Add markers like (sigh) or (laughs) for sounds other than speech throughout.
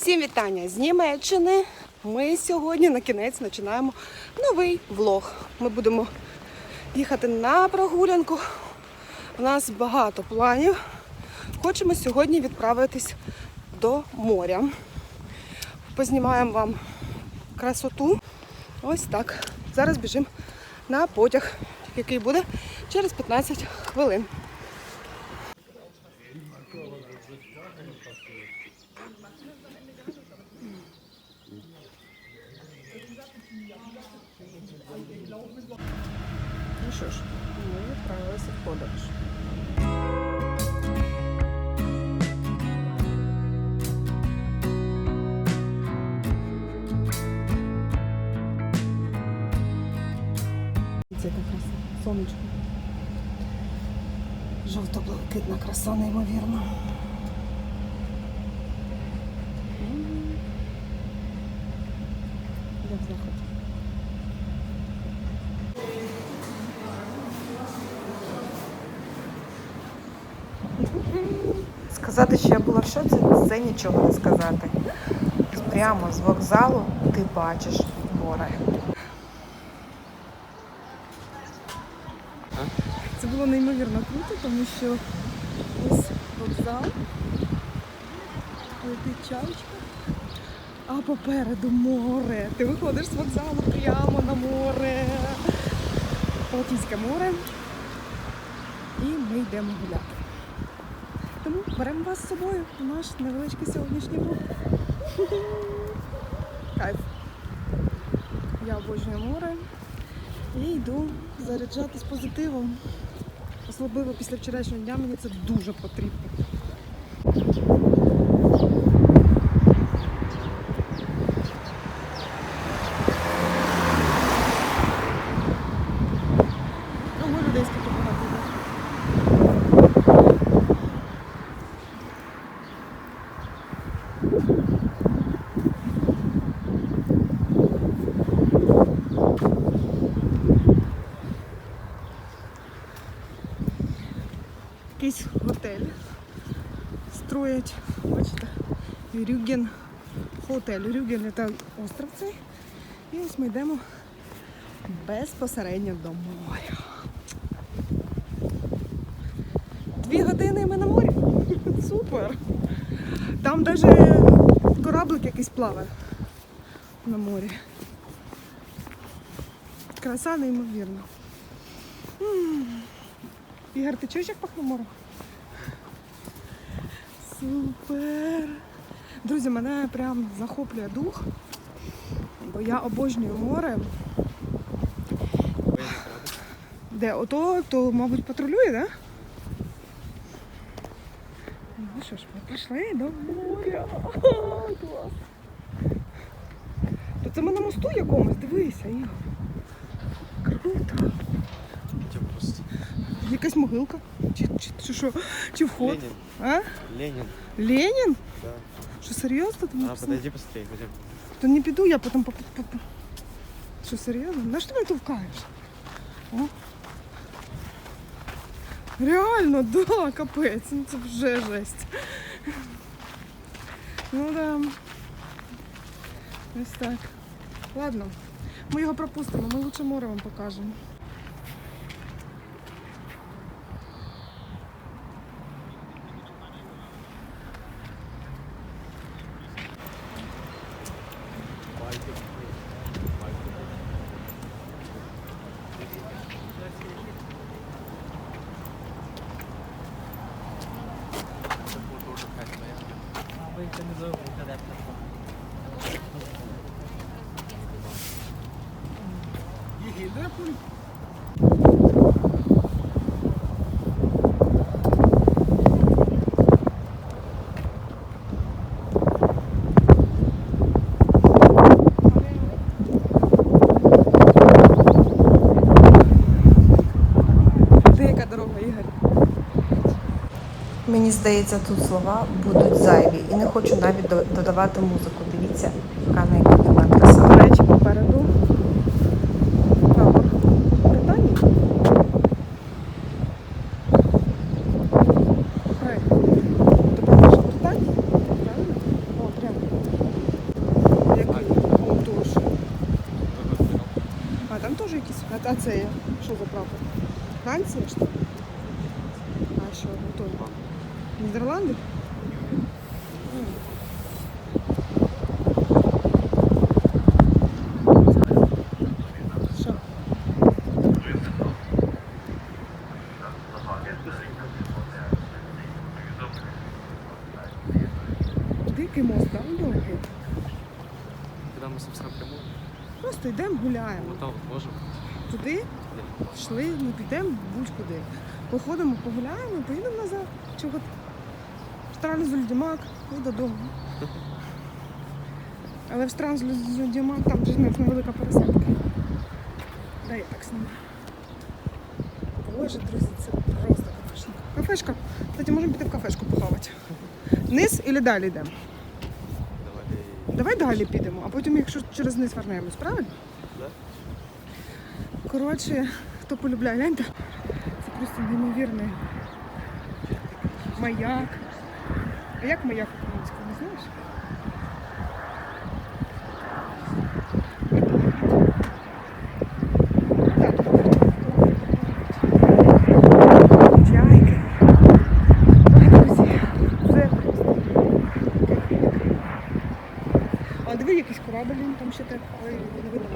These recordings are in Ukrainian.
Всім вітання з Німеччини. Ми сьогодні на кінець починаємо новий влог. Ми будемо їхати на прогулянку. У нас багато планів. Хочемо сьогодні відправитись до моря. Познімаємо вам красоту. Ось так. Зараз біжимо на потяг, який буде через 15 хвилин. Ми відправилися в подорож. Це яка краса, сонечко. Жовто-блакитна краса, неймовірна. М. Як заход. Сказати, що я була в шоці, це нічого не сказати. Прямо з вокзалу ти бачиш море. Це було неймовірно круто, тому що ось вокзал, летить чайочка, а попереду море. Ти виходиш з вокзалу прямо на море. Балтійське море. І ми йдемо гуляти. Тому беремо вас з собою у наш невеличкий сьогоднішній влог. (laughs) Кайф. Я обожнюю море. І йду заряджатись позитивом. Особливо після вчорашнього дня мені це дуже потрібно. Якийсь готель. Строять, бачите, Рюген Хотель. Рюген це остров цей. І ось ми йдемо безпосередньо до моря. Дві години ми на морі. (laughs) Супер. Там навіть кораблик якийсь плаває на морі. Краса неймовірна. Ігор, ти чуєш, як пахне море? Супер! Друзі, мене прям захоплює дух, бо я обожнюю море. Де ото, то, мабуть, патрулює, так? Да? Ну що ж, ми пішли до моря. Клас. То це ми на мосту якомусь, дивися, Ігор. Круто. Якась могилка? Чи, чи, чи що? Чи вход? Ленин. А? Ленин. Ленін? Да. Що серйозно там А, написано? подойди быстрее, пойдем. То не піду, я потім по, по, по. Що серйозно? На що ти мене товкаєш? О. Реально, да, капець. Ну це вже жесть. Ну да. Ось так. Ладно. Ми його пропустимо, ми лучше море вам покажемо. Деяка Мені здається, тут слова будуть зайві. І не хочу навіть додавати музику. Дивіться, яка найбільна краса. До речі, попереду прапор Британії. А там теж якісь... А це є? Що за прапор? Франція, що? А що? Готові. Нідерланди? Дикий мост, так? Довгий. Куда мы, собственно, прямую? Просто йдемо гуляємо. Вот там вот можем. Туди йшли, ну підемо будь-куди. Походимо, погуляємо, поїдемо назад. Чого? Штранзлюдімак і додому. Але в Штранзлюдімак там вже не невелика пересадка. Дай я так зніму. Боже, друзі, це просто кафешка. Кафешка. Кстати, можемо піти в кафешку похавати. Вниз і далі йдемо? Давай. Далі підемо, а потім, якщо через низ вернемось, правильно? Коротше, хто полюбляє, гляньте, це просто неймовірний маяк. А як маяк українською, не знаєш? Чайки. Ой, друзі, це просто кайф. А диви якийсь корабль, він там ще так. Ой, не видно.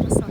Краса.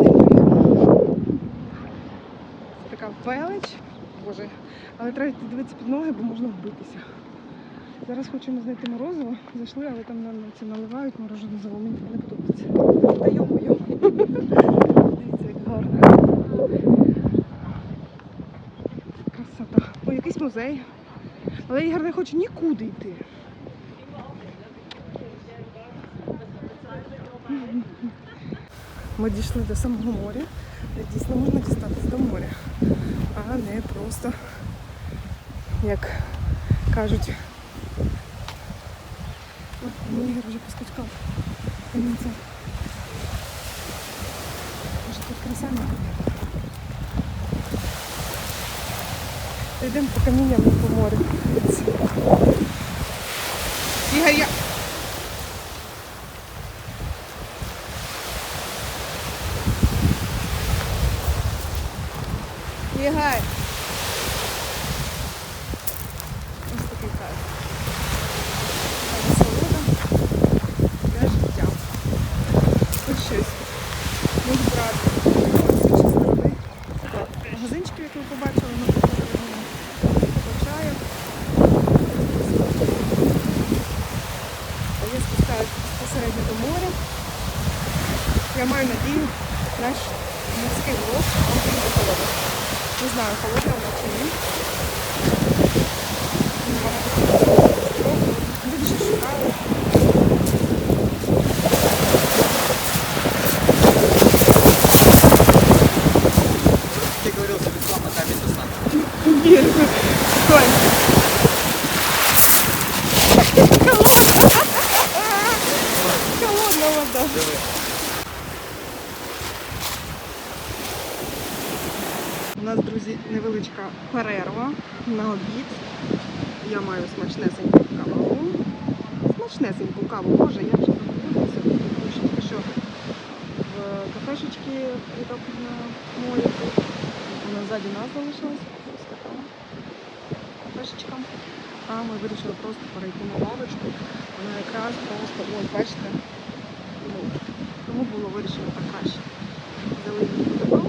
Це неймовірно. Це така велич. Боже. Але треба під ноги, бо можна вбитися. Зараз хочемо знайти морозиво. Зайшли, але там нам це наливають морожене зало. Мені не подобається. Та йо-моє. Дивіться, як гарно. Красота. О, якийсь музей. Але Ігор не хоче нікуди йти. Ми дійшли до самого моря, де дійсно можна дістатися до моря, а не просто, як кажуть, мені вже поскочкав. Може тут красиво. Йдемо по камінням по морю. Дивіться. Ігор, я... Ігор. Ось такий кайф. Насолода для життя. Ось щось. Можу брати з іншої сторони. Так, Магазинчики, як ви побачили, ми походили по чаю. А я спускаюся безпосередньо до моря. Я наш морський влог вам буде подобатися. Не знаю, холодна вона чи ні. Люди ще шукали. Я говорил, за бесплатно там. Ні, стой. Холодна вода. У нас, друзі, невеличка перерва на обід. Я маю смачнесеньку каву. Смачнесеньку каву, боже, я вже забулася, тому що тільки що в кафешечці рядок на морі. Вона ззаді нас залишилась. Ось така кафешечка. А ми вирішили просто перейти на лавочку. Вона якраз просто, ось бачите, ну, тому було вирішено так краще. Взяли її